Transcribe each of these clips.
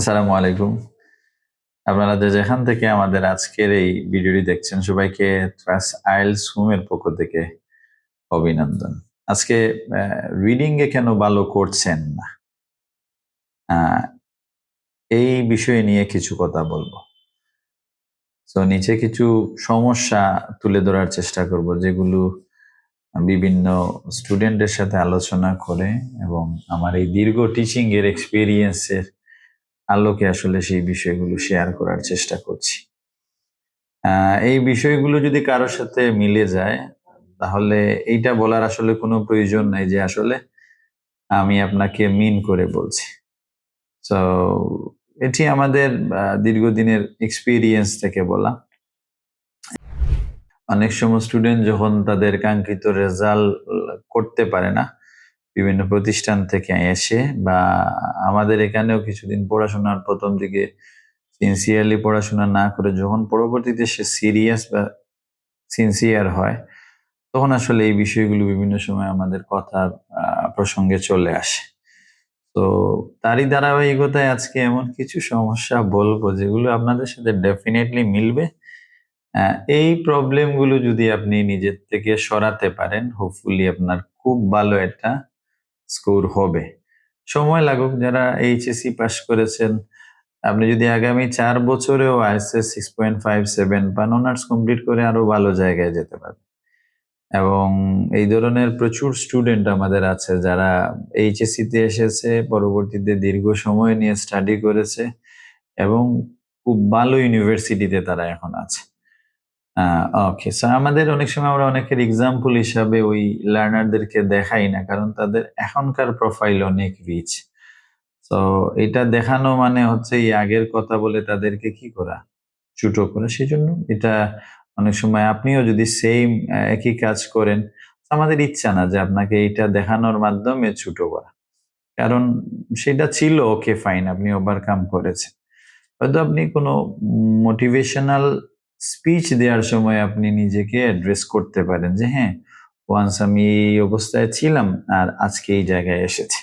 আসসালামু আলাইকুম। আপনারা যেখান থেকে আমাদের আজকের এই ভিডিওটি দেখছেন, সবাইকে ট্রাস আইলস হোমের পক্ষ থেকে অভিনন্দন। আজকে রিডিং এ কেন ভালো করছেন না? এই বিষয়ে নিয়ে কিছু কথা বলব। তো নিচে কিছু সমস্যা তুলে ধরার চেষ্টা করব, যেগুলো বিভিন্ন স্টুডেন্টের সাথে আলোচনা করে এবং আমার এই দীর্ঘ টিচিং এর এক্সপিরিয়েন্সের আলোকে আসলে সেই বিষয়গুলো শেয়ার করার চেষ্টা করছি। এই বিষয়গুলো যদি কারোর সাথে মিলে যায়, তাহলে এইটা বলার আসলে কোনো প্রয়োজন নাই যে আসলে আমি আপনাকে মিন করে বলছি। তো এটি আমাদের দীর্ঘদিনের এক্সপিরিয়েন্স থেকে বলা। অনেক সময় স্টুডেন্ট যখন তাদের কাঙ্ক্ষিত রেজাল্ট করতে পারে না বিভিন্ন প্রতিষ্ঠান থেকে এসে বা আমাদের এখানেও কিছুদিন পড়াশোনার প্রথম দিকে সিনসিয়ারলি পড়াশোনা না করে যখন পরবর্তীতে সে সিরিয়াস বা সিনসিয়ার হয়, তখন আসলে এই বিষয়গুলো বিভিন্ন সময় আমাদের কথার প্রসঙ্গে চলে আসে। তো তারই ধারাবাহিকতায় আজকে এমন কিছু সমস্যা বলব যেগুলো আপনাদের সাথে ডেফিনেটলি মিলবে। এই প্রবলেমগুলো যদি আপনি নিজের থেকে সরাতে পারেন হোপফুলি আপনার খুব ভালো একটা স্কোর হবে। সময় লাগুক, যারা এইচএসসি পাস করেছেন, আপনি যদি আগামী চার বছরেও আইএসএস সিক্স পয়েন্ট ফাইভ সেভেন পান, অনার্স কমপ্লিট করে আরও ভালো জায়গায় যেতে পারবেন। এবং এই ধরনের প্রচুর স্টুডেন্ট আমাদের আছে, যারা এইচএসসি তে এসেছে, পরবর্তীতে দীর্ঘ সময় নিয়ে স্টাডি করেছে, এবং খুব ভালো ইউনিভার্সিটিতে তারা এখন আছে। ওকে স্যার আমাদের অনেক সময় আমরা অনেকের এক্সাম্পল হিসাবে ওই লার্নারদেরকে দেখাই না, কারণ তাদের এখনকার প্রোফাইল অনেক রিচ তো এটা দেখানো মানে হচ্ছে এই আগের কথা বলে তাদেরকে কি করা? ছোট করা। সেই জন্য এটা অনেক সময় আপনিও যদি সেম একই কাজ করেন আমাদের ইচ্ছা না যে আপনাকে এটা দেখানোর মাধ্যমে ছুটো করা। কারণ সেটা ছিল ওকে ফাইন আপনি ওভারকাম করেছেন। হয়তো আপনি কোনো মোটিভেশনাল স্পিচ দেওয়ার সময় আপনি নিজেকে অ্যাড্রেস করতে পারেন যে হ্যাঁ ওয়ান্স আমি এই অবস্থায় ছিলাম আর আজকে এই জায়গায় এসেছি।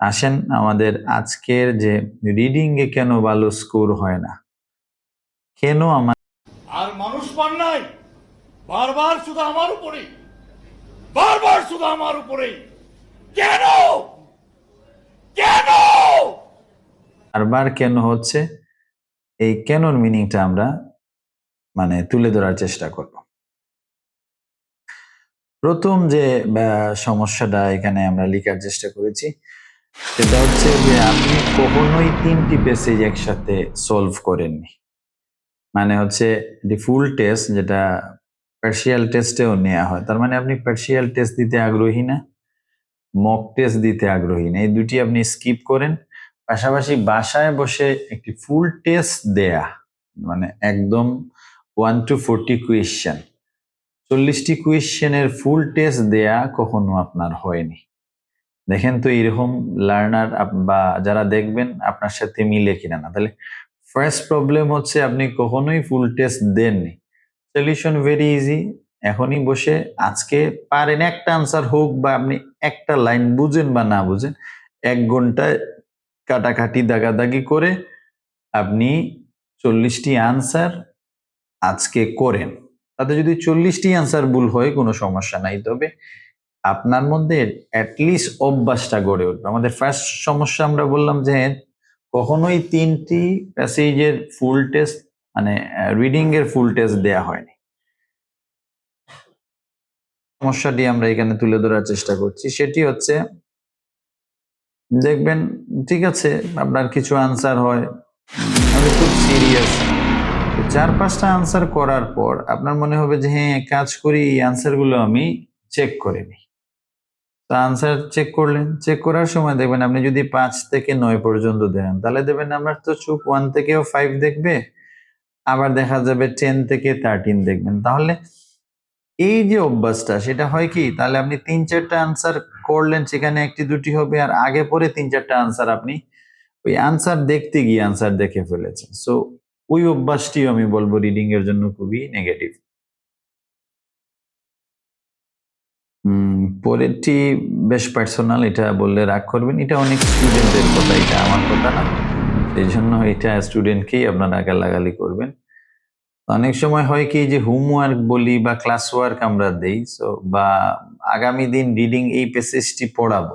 আসেন আমাদের আজকের যে রিডিং এ কেন ভালো স্কোর হয় না? কেন আমার আর মানুষ পান নাই? বারবার শুধু আমার উপরেই। বারবার শুধু আমার উপরেই। কেন? কেন? বারবার কেন হচ্ছে? এই কেনর মিনিংটা আমরা মানে তুলে ধরার চেষ্টা করব। প্রথম যে সমস্যাটা এখানে আমরা লেখার চেষ্টা করেছি, সেটা হচ্ছে যে, আপনি কখনোই তিনটি পেসেজ একসাথে সলভ করেননি। মানে হচ্ছে এটি ফুল টেস্ট যেটা পার্সিয়াল টেস্টেও নেওয়া হয়, তার মানে আপনি পার্সিয়াল টেস্ট দিতে আগ্রহী না মক টেস্ট দিতে আগ্রহী না, এই দুটি আপনি স্কিপ করেন। পাশাপাশি বাসায় বসে একটি ফুল টেস্ট দেয়া মানে একদম ওয়ান টু ফোরটি কুয়েশ্চেন চল্লিশটি কুয়েশ্চেনের ফুল টেস্ট দেয়া কখনো আপনার হয়নি। দেখেন তো এরকম লার্নার বা যারা দেখবেন, আপনার সাথে মিলে কিনা না। তাহলে ফার্স্ট প্রবলেম হচ্ছে আপনি কখনোই ফুল টেস্ট দেননি। সলিউশন ভেরি ইজি এখনই বসে আজকে পারেন একটা আনসার হোক বা আপনি একটা লাইন বুঝেন বা না বুঝেন, এক ঘন্টায় কাটাকাটি দাগাদাগি করে আপনি চল্লিশটি আনসার আজকে করেন। তাতে যদি চল্লিশটি আনসার ভুল হয়, কোনো সমস্যা নাই। তবে আপনার মধ্যে অ্যাটলিস্ট অভ্যাসটা গড়ে উঠবে। আমাদের ফার্স্ট সমস্যা আমরা বললাম যে, কখনোই তিনটি প্যাসেজের ফুল টেস্ট মানে রিডিং এর ফুল টেস্ট দেয়া হয়নি। সমস্যাটি আমরা এখানে তুলে ধরার চেষ্টা করছি। সেটি হচ্ছে, দেখবেন, ঠিক আছে, আপনার কিছু আনসার হয়। আমি খুব সিরিয়াস চার পাঁচটা আনসার করার পর আপনার মনে হবে যে হ্যাঁ কাজ করি, এই আনসারগুলো আমি চেক করে নিই। তো আনসার চেক করলেন। চেক করার সময় দেখবেন আপনি যদি পাঁচ থেকে নয় পর্যন্ত দেন, তাহলে দেখবেন আমার তো চোখ ওয়ান থেকেও ফাইভ দেখবে, আবার দেখা যাবে টেন থেকে থার্টিন দেখবেন। তাহলে এই যে অভ্যাসটা, সেটা হয় কি? তাহলে আপনি তিন চারটা আনসার করলেন, সেখানে একটি, দুটি হবে, আর আগে পরে তিন চারটা আনসার আপনি ওই আনসার দেখতে গিয়ে আনসার দেখে ফেলেছেন। সো ওই অভ্যাসটিও আমি বলব রিডিং এর জন্য খুবই নেগেটিভ পরেরটি বেশ পার্সোনাল এটা বললে রাগ করবেন, এটা অনেক স্টুডেন্টদের কথা, এটা আমার কথা না। এই জন্য এটা স্টুডেন্টকেই আপনারা গালাগালি করবেন। অনেক সময় হয় কি যে হোমওয়ার্ক বলি বা ক্লাস ওয়ার্ক আমরা দেই সো বা আগামী দিন রিডিং এই প্যাসেজটি পড়াবো,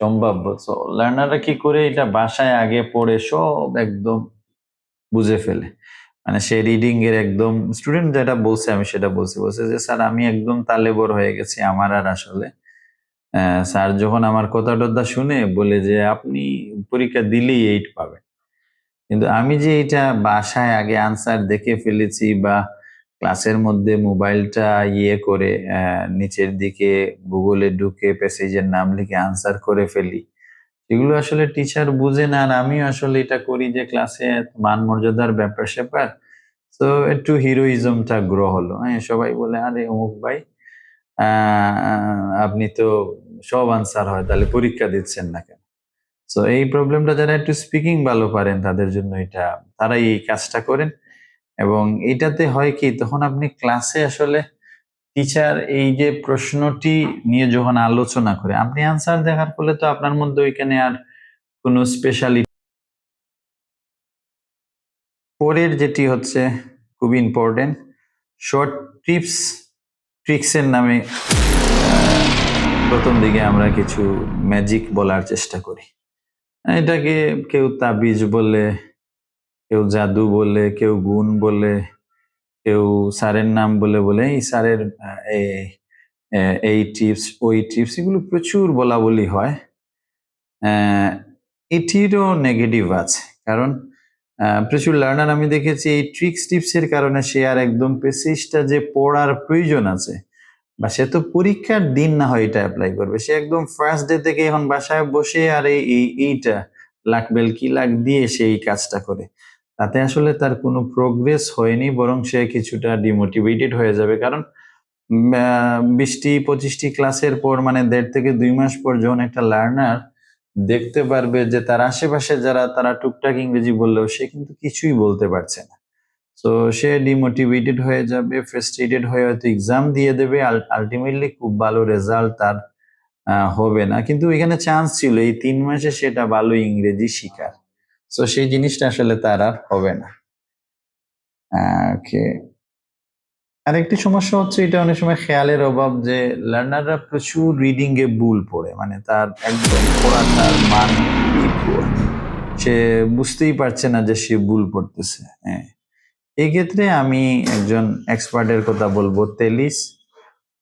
সম্ভাব্য। সো লার্নাররা কি করে এটা বাসায় আগে পড়ে সব একদম বুঝে ফেলে। মানে সে রিডিং এর একদম স্টুডেন্ট যেটা বলছে আমি সেটা বলছি। বলছে যে, স্যার, আমি একদম তালেবর হয়ে গেছি আমার আর আসলে। স্যার যখন আমার কথা টথা শুনে বলে যে, আপনি পরীক্ষা দিলেই এইট পাবেন। কিন্তু আমি যে এটা বাসায় আগে আনসার দেখে ফেলেছি বা ক্লাসের মধ্যে মোবাইলটা ইয়ে করে নিচের দিকে গুগলে ঢুকে প্যাসেজের নাম লিখে আনসার করে ফেলি এগুলো আসলে টিচার বুঝে না আর আমিও আসলে এটা করি যে ক্লাসে মান মর্যাদার ব্যাপার স্যাপার। তো একটু হিরোইজমটা গ্রো হলো। হ্যাঁ সবাই বলে, আরে, অমুক ভাই আপনি তো সব আনসার হয়, তাহলে পরীক্ষা দিচ্ছেন না কেন? তো এই প্রবলেমটা যারা একটু স্পিকিং ভালো পারেন, তাদের জন্য এটা, তারাই এই কাজটা করেন। এবং এটাতে হয় কি, তখন আপনি ক্লাসে আসলে টিচার এই যে প্রশ্নটি নিয়ে যখন আলোচনা করে, আপনি আনসার দেখার ফলে তো আপনার মধ্যে ওইখানে আর কোনো স্পেশালিটি পরের যেটি হচ্ছে খুব ইম্পর্টেন্ট শর্ট টিপস ট্রিক্সের নামে প্রথম দিকে আমরা কিছু ম্যাজিক বলার চেষ্টা করি। এটাকে কেউ তাবিজ বলে, কেউ জাদু বলে, কেউ গুণ বলে কেউ স্যারের নাম বলে বলে, এই স্যারের এই- টিপস, ওই টিপস, এগুলো প্রচুর বলা বলি হয়। এটিরও নেগেটিভ আছে, কারণ প্রচুর লার্নার আমি দেখেছি এই ট্রিক্স টিপসের কারণে সে আর একদম পেসিসটা যে পড়ার প্রয়োজন আছে, বা সে তো পরীক্ষার দিন না হয় এটা অ্যাপ্লাই করবে। সে একদম ফার্স্ট ডে থেকে এখন বাসায় বসে আর এই- এইটা লাখ বেল কি লাখ দিয়ে সে এই কাজটা করে। তাতে আসলে তার কোনো প্রোগ্রেস হয়নি, বরং সে কিছুটা ডিমোটিভেটেড হয়ে যাবে। কারণ বিশটি, পঁচিশটি ক্লাসের পর মানে দেড় থেকে দুই মাস পর যখন একটা লার্নার দেখতে পারবে যে তার আশেপাশে যারা, তারা টুকটাক ইংরেজি বললেও সে কিন্তু কিছুই বলতে পারছে না। তো সে ডিমোটিভেটেড হয়ে যাবে ফ্রাস্ট্রেটেড হয়ে হয়তো এক্সাম দিয়ে দেবে আলটিমেটলি খুব ভালো রেজাল্ট তার হবে না। কিন্তু এখানে চান্স ছিল, এই তিন মাসে সেটা ভালো ইংরেজি শিকার। তো সেই জিনিসটা আসলে তার আর হবে না। ওকে। আরেকটি সমস্যা হচ্ছে, এটা অনেক সময় খেয়ালের অভাব যে লার্নাররা প্রচুর রিডিং এ ভুল পড়ে। মানে তার একদম পড়াটার মান সে বুঝতেই পারছে না যে, সে ভুল পড়তেছে। হ্যাঁ। এই ক্ষেত্রে আমি একজন এক্সপার্টের কথা বলব, তেলিস।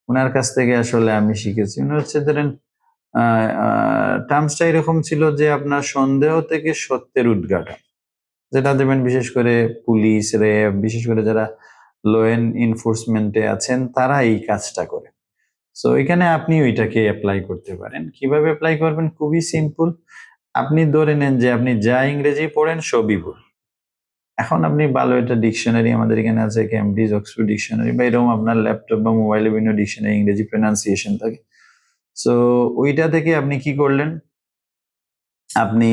ওনার কাছ থেকে আসলে আমি শিখেছি। উনি হচ্ছে, ধরেন টার্মসটা এরকম ছিল যে আপনার সন্দেহ থেকে সত্যের উদ্ঘাটন যেটা দেবেন বিশেষ করে পুলিশ, র্যাব, বিশেষ করে যারা ল এনফোর্সমেন্টে আছেন, তারা এই কাজটা করে। সো এখানে আপনি ওইটাকে অ্যাপ্লাই করতে পারেন। কীভাবে অ্যাপ্লাই করবেন? খুবই সিম্পল আপনি ধরে নেন যে আপনি যা ইংরেজি পড়েন, সবই ভুল। এখন আপনি ভালো একটা ডিকশনারি আমাদের এখানে আছে ক্যামব্রিজ অক্সফোর্ড ডিকশনারি বা এরকম আপনার ল্যাপটপ বা মোবাইলে বিভিন্ন ডিকশনারি ইংরেজি প্রনাউন্সিয়েশন থাকে। সো ওইটা থেকে আপনি কি করলেন? আপনি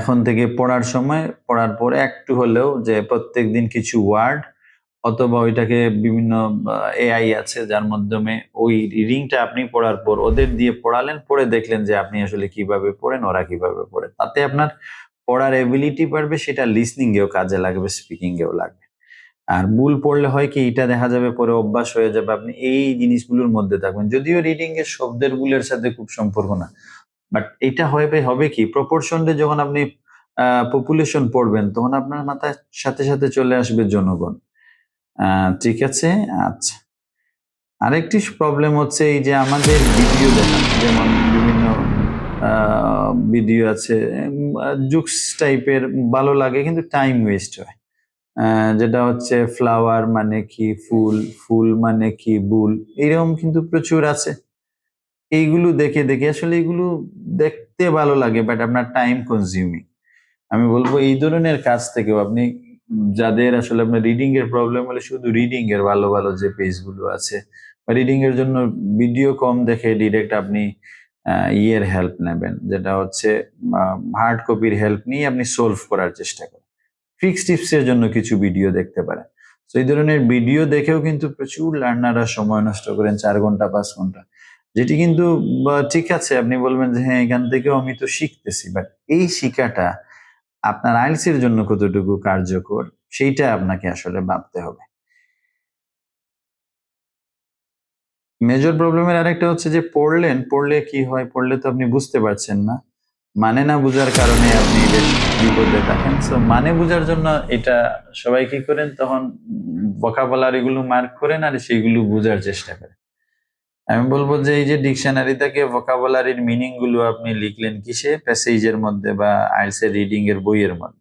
এখন থেকে পড়ার সময়, পড়ার পরে একটু হলেও যে প্রত্যেক দিন কিছু ওয়ার্ড অথবা ওইটাকে বিভিন্ন এআই আছে যার মাধ্যমে ওই রিডিংটা আপনি পড়ার পর ওদের দিয়ে পড়ালেন, পড়ে দেখলেন যে আপনি আসলে কীভাবে পড়েন, ওরা কীভাবে পড়ে। তাতে আপনার পড়ার এবিলিটি বাড়বে, সেটা লিসনিং এও কাজে লাগবে স্পিকিং এও লাগবে। আর ভুল পড়লে হয় কি, এটা দেখা যাবে পরে অভ্যাস হয়ে যাবে। আপনি এই জিনিসগুলোর মধ্যে থাকবেন। যদিও রিডিং এর শব্দের ভুলের সাথে খুব সম্পর্ক না বাট এটা হবে হবে কি প্রপোর্শনলে যখন আপনি পপুলেশন পড়বেন, তখন আপনার মাথায় সাথে সাথে চলে আসবে জনগণ। ঠিক আছে? আচ্ছা। আরেকটি প্রবলেম হচ্ছে এই যে আমাদের ভিডিও দেখা, যেমন বিভিন্ন ভিডিও আছে জুকস টাইপের ভালো লাগে, কিন্তু টাইম ওয়েস্ট হয়। যেটা হচ্ছে ফ্লাওয়ার মানে কি? ফুল ফুল মানে কি? বুল, এইরকম কিন্তু প্রচুর আছে। এইগুলো দেখে দেখে আসলে এগুলো দেখতে ভালো লাগে বাট আপনার টাইম কনজিউমিং আমি বলব এই ধরনের কাজ থেকেও আপনি, যাদের আসলে আপনার রিডিং এর প্রবলেম হলে শুধু রিডিং এর ভালো ভালো যে পেজগুলো আছে, বা রিডিং এর জন্য ভিডিও কম দেখে ডিরেক্ট আপনি ইয়ের হেল্প নেবেন, যেটা হচ্ছে হার্ড কপির হেল্প নিয়ে আপনি সলভ করার চেষ্টা করেন। ফিক্স টিপস এর জন্য কিছু ভিডিও দেখতে পারেন। তো এই ধরনের ভিডিও দেখেও কিন্তু প্রচুর লার্নাররা সময় নষ্ট করেন, চার ঘণ্টা, পাঁচ ঘণ্টা। যেটি কিন্তু ঠিক আছে, আপনি বলবেন যে হ্যাঁ এখান থেকেও আমি তো শিখতেছি। বাট এই শিখাটা আপনার আইলসের জন্য কতটুকু কার্যকর, সেইটা আপনাকে আসলে ভাবতে হবে। মেজর প্রবলেমের আরেকটা হচ্ছে যে, পড়লেন, পড়লে কি হয়? পড়লে তো আপনি বুঝতে পারছেন না। মানে না বুঝার কারণে আপনি বেশ বিপদে থাকেন। সো মানে বুঝার জন্য এটা সবাই কি করেন? তখন ভোকাবুলারি গুলো মার্ক করেন আর সেগুলো বোঝার চেষ্টা করেন। আমি বলব যে এই যে ডিকশনারি থেকে ভোকাবুলারির মিনিংগুলো আপনি লিখলেন কিসে? প্যাসেজের মধ্যে বা আইলসের রিডিং এর বইয়ের মধ্যে।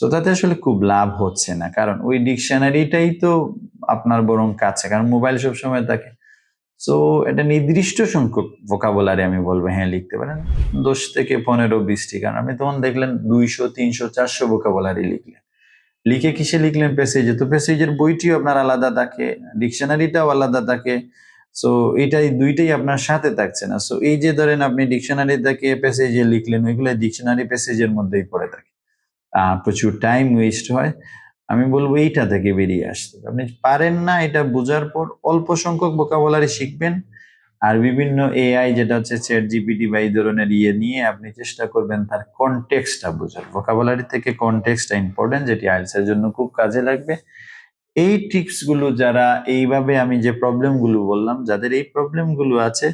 তো তাতে আসলে খুব লাভ হচ্ছে না। কারণ ওই ডিকশনারিটাই তো আপনার বরং কাছে। কারণ মোবাইল সবসময় থাকে। সো এটা নির্দিষ্ট সংখ্যক ভোকাবুলারি আমি বলব। হ্যাঁ লিখতে পারেন। দশ থেকে পনেরো, বিশটি। কারণ আপনি তখন দেখলেন দুইশো, তিনশো, চারশো ভোকাবুলারি লিখলেন। লিখে কিসে লিখলেন? প্যাসেজে তো প্যাসেজের বইটিও আপনার আলাদা থাকে ডিকশনারিটাও আলাদা থাকে। সো এটাই, দুইটাই আপনার সাথে থাকছে না। সো এই যে ধরেন আপনি ডিকশনারি থেকে প্যাসেজে লিখলেন ওইগুলো ডিকশনারি প্যাসেজের মধ্যেই পড়ে থাকে। প্রচুর টাইম ওয়েস্ট হয়। আমি বলব এইটা থেকে বেরিয়ে আসতে আপনি পারেন না এটা বোঝার পর অল্প সংখ্যক ভোকাবুলারি শিখবেন আর বিভিন্ন এআই যেটা হচ্ছে চ্যাট জিপিটি বা এই ধরনের ইয়ে নিয়ে আপনি চেষ্টা করবেন তার কনটেক্সটটা বোঝার। ভোকাবুলারি থেকে কনটেক্সটটা ইম্পর্টেন্ট যেটি আইএলস এর জন্য খুব কাজে লাগবে। এই ট্রিক্সগুলো যারা এইভাবে আমি যে প্রবলেমগুলো বললাম, যাদের এই প্রবলেমগুলো আছে,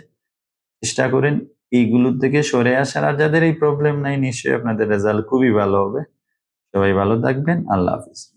চেষ্টা করেন এইগুলো থেকে সরে আসার। আর যাদের এই প্রবলেম নাই, নিশ্চয়ই আপনাদের রেজাল্ট খুবই ভালো হবে। সবাই ভালো থাকবেন। আল্লাহ হাফিজ।